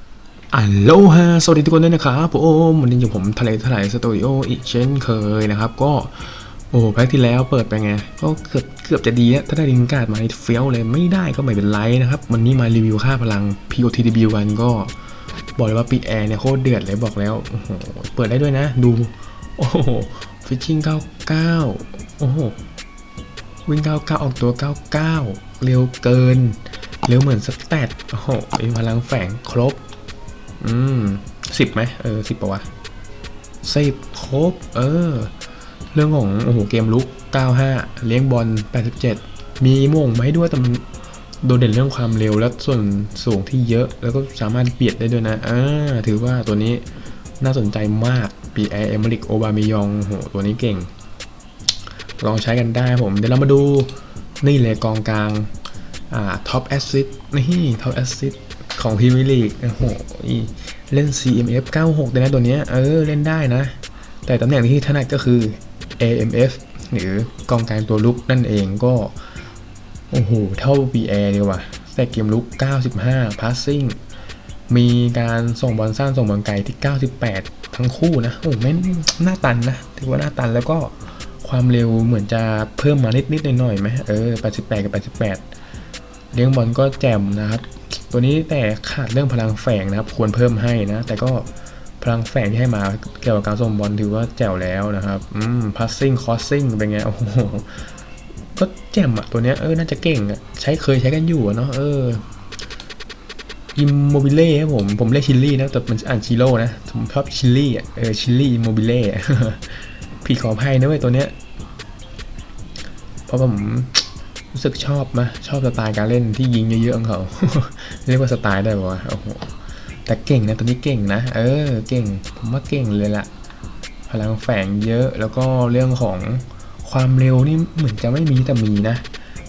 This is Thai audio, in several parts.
ั ลโลฮาสวัสดีทุกคนด้วยนะครับผมวันนี้อยู่ผมทะเลทลายสตูดิโออีกเช่นเคยนะครับ ก็โอ้แพ็กที่แล้วเปิดไปไง ก็เกือบเกือบจะดีอะถ้าได้ลิงการ์ดมานี่เฟี้ยวเลยไม่ได้ก็ไม่เป็นไรนะครับ วันนี้มารีวิวค่าพลัง POTW กันก็ บอกเลยว่าปีแอร์เนี่ยโคตรเดือดเลยบอกแล้วโอ้โหเปิดได้ด้วยนะ ดู โอ้โหฟิชชิ่ง99 โอ้โหวิ่ง99 ออกตัว 99 เร็วเกิน เร็วเหมือนสแตทโอ้โหมีพลังแฝงครบ อืมสิบไหมเออสิบปะวะสิบครบ เออ เรื่องของโอ้โหเกมลุก 95 เลี้ยงบอล 87 มีโม่งมาให้ด้วยแต่มันโดดเด่นเรื่องความเร็วและส่วนสูงที่เยอะ แล้วก็สามารถเบียดได้ด้วยนะอ่าถือว่าตัวนี้น่าสนใจมากปีแอเอมริกโอบามิยองโหตัวนี้เก่ง ลองใช้กันได้ผม เดี๋ยวเรามาดูนี่เลยกองกลางอ่าท็อปแอสซิสนี่ท็อปแอสซิส ของพรีเมียร์ลีกโอ้โหเล่น CMF 96เลยนะตัวเนี้ย เออ เล่นได้นะ แต่ตำแหน่งที่ถนัดก็คือ AMF หรือกองกลางตัวลุกนั่นเองก็ โอ้โห เท่า BA เลยว่ะแต่เกมลุก 95 passing มีการส่งบอลสั้นส่งบอลไกลที่ 98 ทั้งคู่นะ โอ้แม่นหน้าตันนะ ถือว่าหน้าตันแล้วก็ความเร็วเหมือนจะเพิ่มมานิดๆหน่อยๆไหมเออ 88 กับ 88 เลี้ยงบอลก็แจ่มนะครับ ตัวนี้แต่ขาดเรื่องพลังแฝงนะครับควรเพิ่มให้นะ แต่ก็พลังแฝงที่ให้มาเกี่ยวกับการส่งบอลถือว่าแจ๋วแล้วนะครับ อืม passing crossing เป็นไง โอ้โห ก็แจ่มอะตัวเนี้ยเออ น่าจะเก่งอะใช้เคยใช้กันอยู่อะเนาะเอออิมโมบิเล่ครับผม ผมเรียกชิลลี่นะ แต่มันอ่านชิโร่นะ ผมชอบชิลลี่อะเออชิลลี่อิมโมบิเล่ผิดขออภัยนะเว้ยตัวเนี้ย เพราะผม รู้สึกชอบนะชอบสไตล์การเล่นที่ยิงเยอะๆของเขา เรียกว่าสไตล์ได้ปะวะโอ้โหแต่เก่งนะตัวนี้เก่งนะ เออ เก่ง ผมว่าเก่งเลยละพลังแฝงเยอะแล้วก็เรื่องของความเร็วนี่เหมือนจะไม่มีแต่มีนะ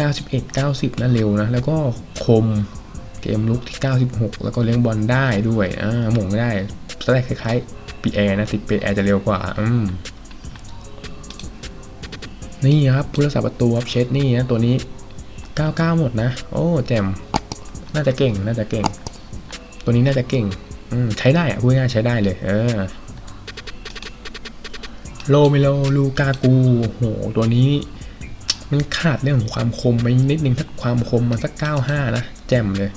91 90นะเร็วนะ แล้วก็คมเกมลุกที่ 96 แล้วก็เลี้ยงบอลได้ด้วยอ่าหม่งได้สไตล์คล้ายๆปีแอร์นะติดปีแอร์จะเร็วกว่า อืม นี่ครับผู้รักษาประตูครับเชดนี่นะตัวนี้ 99 หมดนะ โอ้แจมน่าจะเก่งน่าจะเก่ง ตัวนี้น่าจะเก่งอืมใช้ได้อะพูดง่ายใช้ได้เลย เออโลเมโลลูกากูโอ้โหตัวนี้ มันขาดเรื่องของความคมไปนิดนึงถ้าความคมมันสัก 95 นะ แจ่มเลย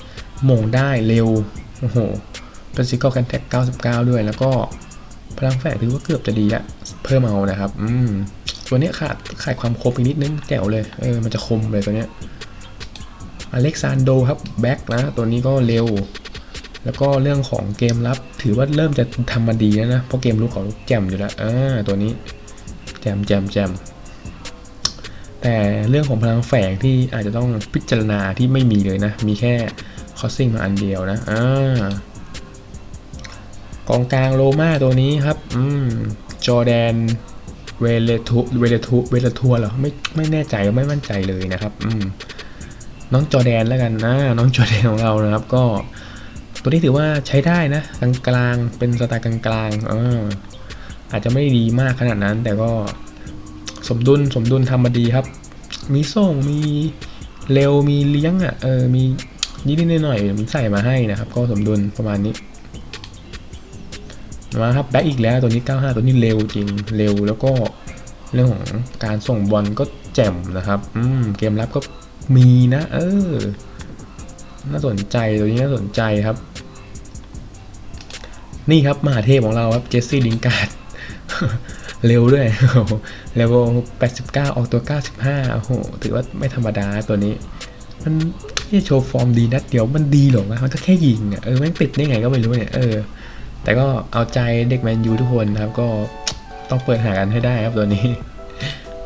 หม่งได้เร็วโอ้โหเป็นซิกเกิลกันแท็ก99 ด้วย แล้วก็พลังแฝงถือว่าเกือบจะดีละเพิ่มเอานะครับ อืม ตัวเนี้ยขาดขาดความคมอีกนิดนึงแจ๋วเลยเออมันจะคมเลยตัวเนี้ยอเล็กซานโดครับแบ็กนะตัวนี้ก็เร็ว แล้วก็เรื่องของเกมรับถือว่าเริ่มจะทำมาดีแล้วนะเพราะเกมลุกของแจมอยู่แล้วอ่าตัวนี้แจมแจมแจมแต่เรื่องของพลังแฝงที่อาจจะต้องพิจารณาที่ไม่มีเลยนะ มีแค่คอสซิ่งมาอันเดียวนะอ่ากองกลางโลมาตัวนี้ครับ อืม จอแดน เวเลทูเวเลทูเวเลทัวเหรอไม่ไม่แน่ใจไม่มั่นใจเลยนะครับ อืมน้องจอแดนแล้วกันนะ น้องจอแดนของเรานะครับ ก็ ตัวนี้ถือว่าใช้ได้นะกลางกลางๆเป็นสไตล์กลางๆเอออาจจะไม่ดีมากขนาดนั้น แต่ก็สมดุลสมดุลทำมาดีครับ มีส่งมีเร็วมีเลี้ยงอะเออมีนิดๆหน่อยๆมีใส่มาให้นะครับ ก็สมดุลประมาณนี้ มาครับแบ็กอีกแล้วตัวนี้ 95 ตัวนี้เร็วจริงเร็วแล้วก็เรื่องของการส่งบอลก็แจ่มนะครับอืมเกมรับก็มีนะ เออ น่าสนใจตัวนี้น่าสนใจครับ นี่ครับมหาเทพของเราครับเจสซี่ลิงการ์ดเร็วด้วยเลเวล89 ออกตัว 95 โอ้โห ถือว่าไม่ธรรมดาตัวนี้ มันที่โชว์ฟอร์มดีนัดเดียวมันดีหรอวะมันก็แค่ยิงอะ เออ แม่งติดได้ไงก็ไม่รู้เนี่ย เออ แต่ก็เอาใจเด็กแมนยูทุกคนนะครับ ก็ต้องเปิดหากันให้ได้ครับตัวนี้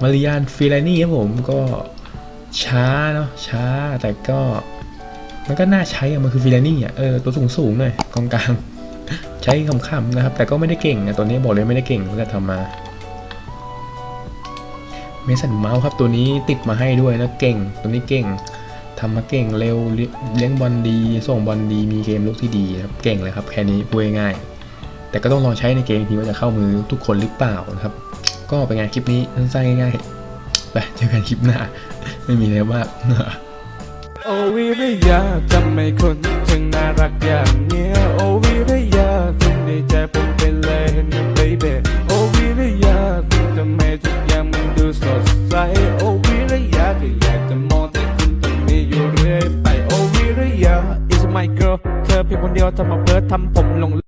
มาริยานฟิลานี่ครับผมก็ช้าเนาะช้าแต่ก็มันก็น่าใช้อะมันคือฟิลานี่อะเออตัวสูงสูงหน่อยกองกลางใช้คำๆนะครับ แต่ก็ไม่ได้เก่งนะตัวนี้บอกเลยไม่ได้เก่งตั้งแต่ทำมาเมสันเมาส์ครับตัวนี้ติดมาให้ด้วยนะเก่ง ตัวนี้เก่งทำมาเก่งเร็วเลี้ยงบอลดี ส่งบอลดีมีเกมลุกที่ดีครับเก่งเลยครับแค่นี้พูดง่ายๆ แต่ก็ต้องลองใช้ในเกมทีว่าจะเข้ามือทุกคนหรือเปล่านะครับ ก็เป็นไงคลิปนี้สั้นๆง่ายๆไปเจอกันคลิปหน้า ไม่มีอะไรมากโอวิริยาทำไมคนถึงน่ารักอย่างเนี้ยโอวิริยาคุณในใจผมเป็นเลยนะ baby โอวิริยาคุณทำไมทุกอย่างมันดูสดใสโอวิริยาก็อยากจะมองแต่คุณตรงนี้อยู่เรื่อยไปโอวิริยา is my girl เธอเพียงคนเดียวทำมาเพิร์ทำผมหลง